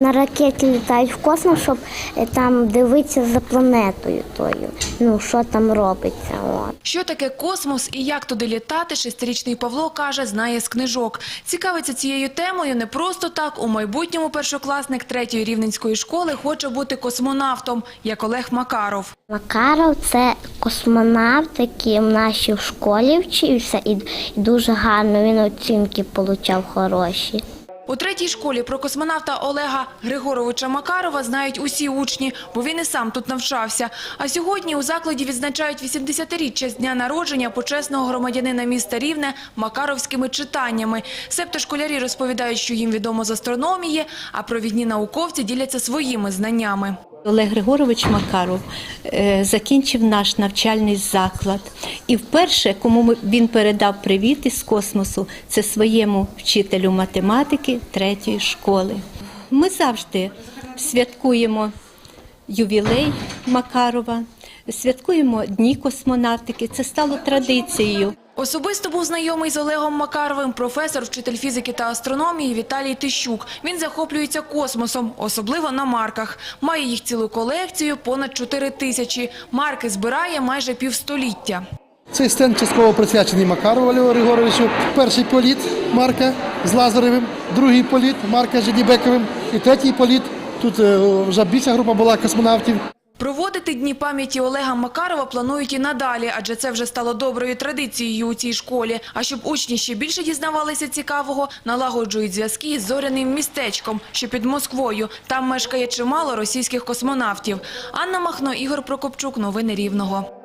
На ракеті літають в космос, щоб е, там дивитися за планетою тою. Ну, що там робиться. От. Що таке космос і як туди літати, шестирічний Павло каже, знає з книжок. Цікавиться цією темою не просто так. У майбутньому першокласник третьої рівненської школи хоче бути космонавтом, як Олег Макаров. Макаров це космонавт, який в нашій школі вчився, і дуже гарно він оцінки отримав хороші. У третій школі про космонавта Олега Григоровича Макарова знають усі учні, бо він і сам тут навчався. А сьогодні у закладі відзначають 80-річчя з дня народження почесного громадянина міста Рівне макаровськими читаннями. Себто школярі розповідають, що їм відомо з астрономії, а провідні науковці діляться своїми знаннями. Олег Григорович Макаров е, закінчив наш навчальний заклад. І вперше, кому він передав привіт із космосу, це своєму вчителю математики третьої школи. Ми завжди святкуємо ювілей Макарова, святкуємо Дні космонавтики. Це стало традицією. Особисто був знайомий з Олегом Макаровим професор, вчитель фізики та астрономії Віталій Тищук. Він захоплюється космосом, особливо на марках. Має їх цілу колекцію, понад 4 тисячі. Марки збирає майже півстоліття. Цей стенд частково присвячений Макарову Олегу Григоровичу. Перший політ марка з Лазаревим, другий політ марка з Жидібековим і третій політ. Тут е, вже більша група була космонавтів. Проводити Дні пам'яті Олега Макарова планують і надалі, адже це вже стало доброю традицією у цій школі. А щоб учні ще більше дізнавалися цікавого, налагоджують зв'язки із зоряним містечком, що під Москвою. Там мешкає чимало російських космонавтів. Анна Махно, Ігор Прокопчук. Новини Рівного.